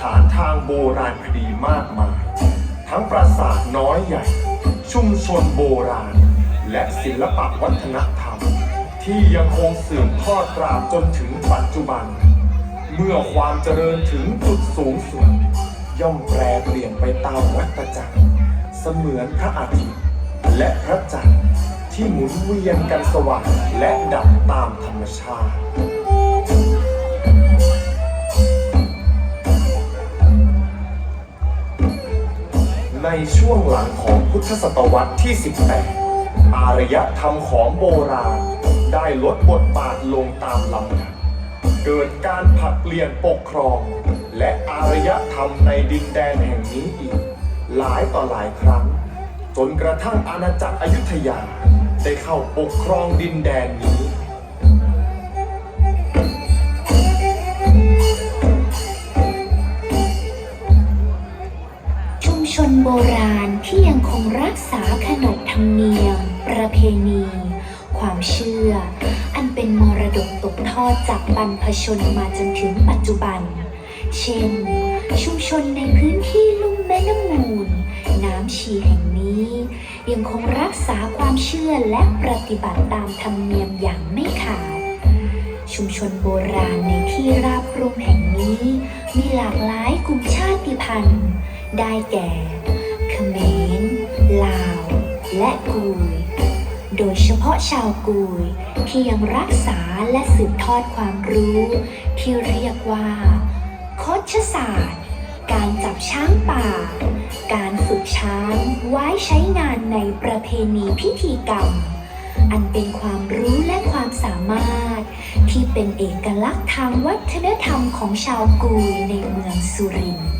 ฐานทางโบราณคดีมากมาย ทั้งปราสาทน้อยใหญ่ ชุมชนโบราณ และศิลปะวัฒนธรรม ที่ยังคงสืบทอดตราบจนถึงปัจจุบัน เมื่อความเจริญถึงจุดสูงสุด ย่อมแปรเปลี่ยนไปตามวัฏจักร เสมือนพระอาทิตย์และพระจันทร์ที่หมุนเวียนกันสว่างและดับตามธรรมชาติ ในช่วงหลังของพุทธศตวรรษที่ 18 อารยธรรมของโบราณ ได้ลดบทบาทลงตามลำดับเกิดการผลัดเปลี่ยนปกครอง และอารยธรรมในดินแดนแห่งนี้อีก หลายต่อหลายครั้ง จนกระทั่งอาณาจักรอยุธยา ได้เข้าปกครองดินแดนนี้ บราณที่ยังคงรักษาขนบธรรมเนียม ประเพณี ความเชื่อ อันเป็นมรดกตกทอดจากบรรพชนมาจนถึงปัจจุบัน เช่น ชุมชนในพื้นที่ลุ่มแม่น้ำมูล น้ำชีแห่งนี้ ยังคงรักษาความเชื่อและปฏิบัติตามธรรมเนียมอย่างไม่ขาดชุมชนโบราณในที่ราบรุ่มแห่งนี้ มีหลากหลายกลุ่มชาติพันธุ์ ได้แก่ มร ลาว และกุย โดยเฉพาะชาวกุยที่ยังรักษาและสืบทอดความรู้ ที่เรียกว่าโคชศาสตร์ การจับช้างป่า การฝึกช้างไว้ใช้งานในประเพณีพิธีกรรม อันเป็นความรู้และความสามารถ ที่เป็นเอกลักษณ์ทางวัฒนธรรมของชาวกุยในเมืองสุรินทร์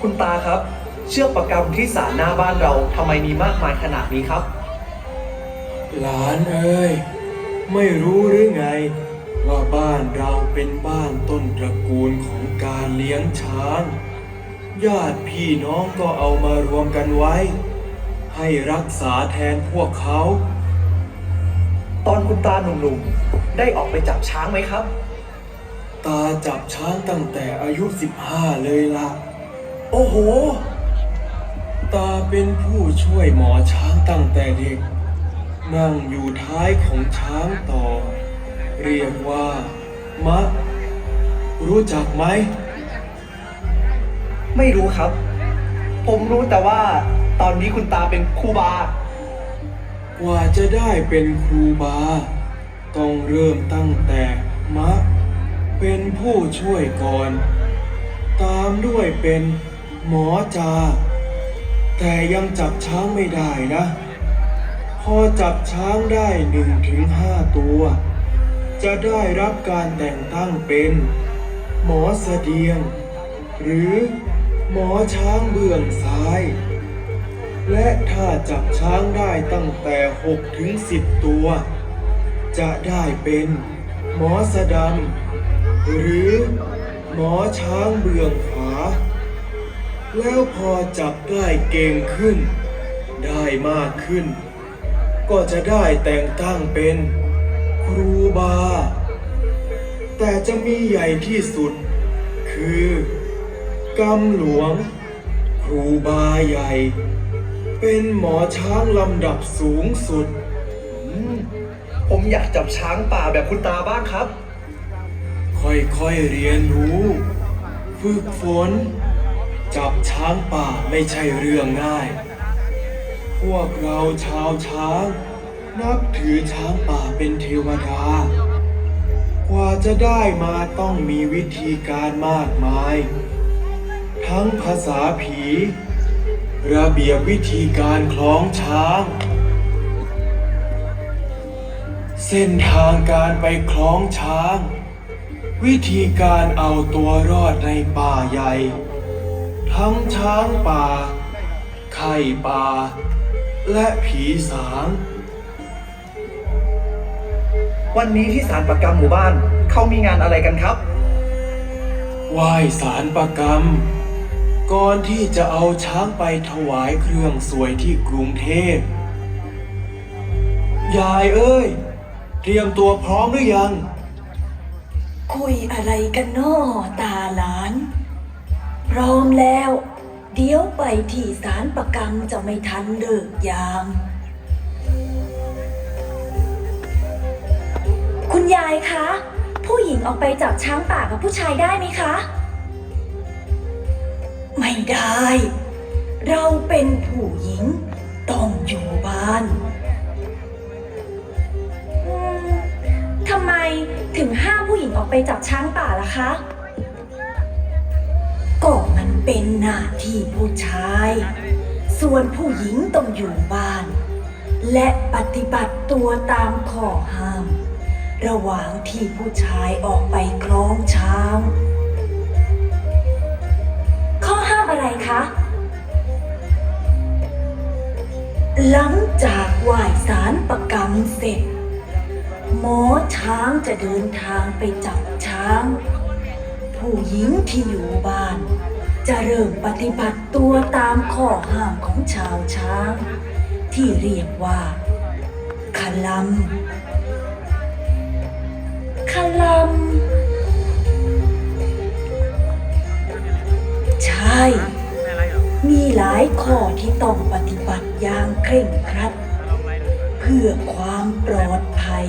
คุณตาครับ เชือกประกำที่ศาลหน้าบ้านเราทำไมมีมากมายขนาดนี้ครับ หลานเอ้ย ไม่รู้หรือไง ว่าบ้านเราเป็นบ้านต้นตระกูลของการเลี้ยงช้าง ญาติพี่น้องก็เอามารวมกันไว้ ให้รักษาแทนพวกเขา ตอนคุณตาหนุ่มๆ ได้ออกไปจับช้างไหมครับ ตาจับช้างตั้งแต่อายุ 15 เลยละ โอ้โห ตาเป็นผู้ช่วยหมอช้างตั้งแต่เด็ก นั่งอยู่ท้ายของช้างต่อ เรียกว่า มะ รู้จักไหม ไม่รู้ครับ ผมรู้แต่ว่าตอนนี้คุณตาเป็นครูบา กว่าจะได้เป็นครูบา ต้องเริ่มตั้งแต่มะ เป็นผู้ช่วยก่อน ตามด้วยเป็น หมอจาแต่ยังจับช้างไม่ได้นะ พอจับช้างได้หนึ่งถึงห้าตัว จะได้รับการแต่งตั้งเป็น หมอเสดียง หรือหมอช้างเบื้องซ้าย และถ้าจับช้างได้ตั้งแต่6ถึง10ตัว จะได้เป็น หมอสะดำหรือหมอช้างเบื้องขวา แล้วพอจับได้เก่งขึ้น ได้มากขึ้น ก็จะได้แต่งตั้งเป็นครูบา แต่จะมีใหญ่ที่สุด คือกำหลวง ครูบาใหญ่ เป็นหมอช้างลำดับสูงสุด ผมอยากจับช้างป่าแบบคุณตาบ้างครับ ค่อยๆเรียนรู้ ฝึกฝน จับช้างป่าไม่ใช่เรื่องง่าย พวกเราชาวช้าง นับถือช้างป่าเป็นเทวดา กว่าจะได้มาต้องมีวิธีการมากมาย ทั้งภาษาผี ระเบียบวิธีการคล้องช้าง เส้นทางการไปคล้องช้าง วิธีการเอาตัวรอดในป่าใหญ่ ทั้งช้างป่า ไข่ป่า และผีสาง วันนี้ที่ศาลประกำหมู่บ้านเขามีงานอะไรกันครับ ไหว้สารประกรรม ก่อนที่จะเอาช้างไปถวายเครื่องสวยที่กรุงเทพ ยายเอ้ย เตรียมตัวพร้อมหรือยัง คุยอะไรกันน้อตาหลาน พร้อมแล้ว เดี๋ยวไปที่ศาลประกรรมจะไม่ทันเลิกยาม คุณยายคะ ผู้หญิงออกไปจับช้างป่ากับผู้ชายได้ไหมคะ ไม่ได้ เราเป็นผู้หญิง ต้องอยู่บ้านทำไมถึงห้ามผู้หญิงออกไปจับช้างป่าล่ะคะ เป็นหน้าที่ผู้ชาย ส่วนผู้หญิงต้องอยู่บ้าน และปฏิบัติตัวตามข้อห้าม ระหว่างที่ผู้ชายออกไปคล้องช้าง ข้อห้ามอะไรคะ หลังจากไหว้สารประกรรมเสร็จ หมอช้างจะเดินทางไปจับช้าง ผู้หญิงที่อยู่บ้าน จะเริ่มปฏิบัติตัวตามข้อห้ามของชาวช้าง ที่เรียกว่าคลัมคลัมใช่ มีหลายข้อที่ต้องปฏิบัติอย่างเคร่งครัด เพื่อความปลอดภัย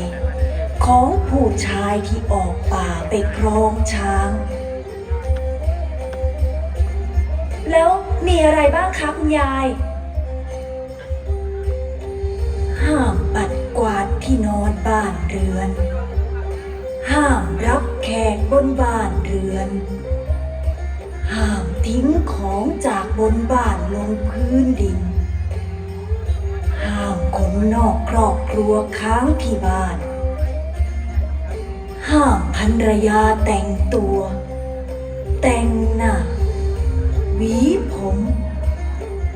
ของผู้ชายที่ออกป่าไปครองช้าง แล้วมีอะไรบ้างคะคุณยาย ห้ามปัดกวาดที่นอนบ้านเรือน ห้ามรับแขกบนบ้านเรือน ห้ามทิ้งของจากบนบ้านลงพื้นดิน ห้ามคนนอกครอบครัวค้างที่บ้าน ห้ามภรรยาแต่งตัว แต่งหน้า หวีผม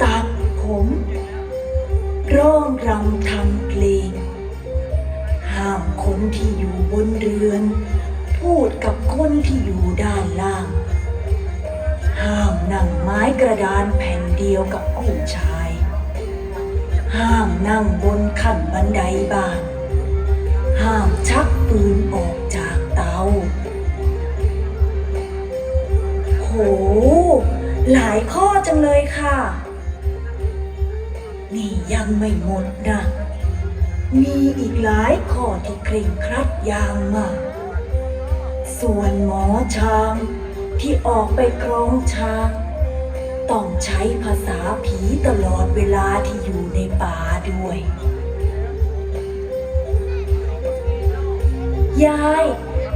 ตัดผมร้องรำทำเพลง ห้ามคนที่อยู่บนเรือน พูดกับคนที่อยู่ด้านล่าง ห้ามนั่งไม้กระดานแผ่นเดียวกับผู้ชาย ห้ามนั่งบนขั้นบันไดบ้าน ห้ามชักปืนออกจากเตาโห หลายข้อจังเลยค่ะ นี่ยังไม่หมดนะ มีอีกหลายข้อที่เคร่งครัดอย่างมาก ส่วนหมอช้างที่ออกไปครองช้าง ต้องใช้ภาษาผีตลอดเวลาที่อยู่ในป่าด้วย ยาย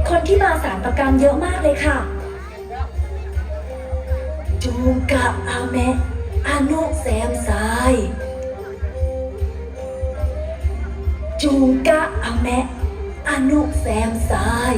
คนที่มาสารประกรรมเยอะมากเลยค่ะ จูงกะอาแมอานุแซมสาย จูงกะอาแมอานุแซมสาย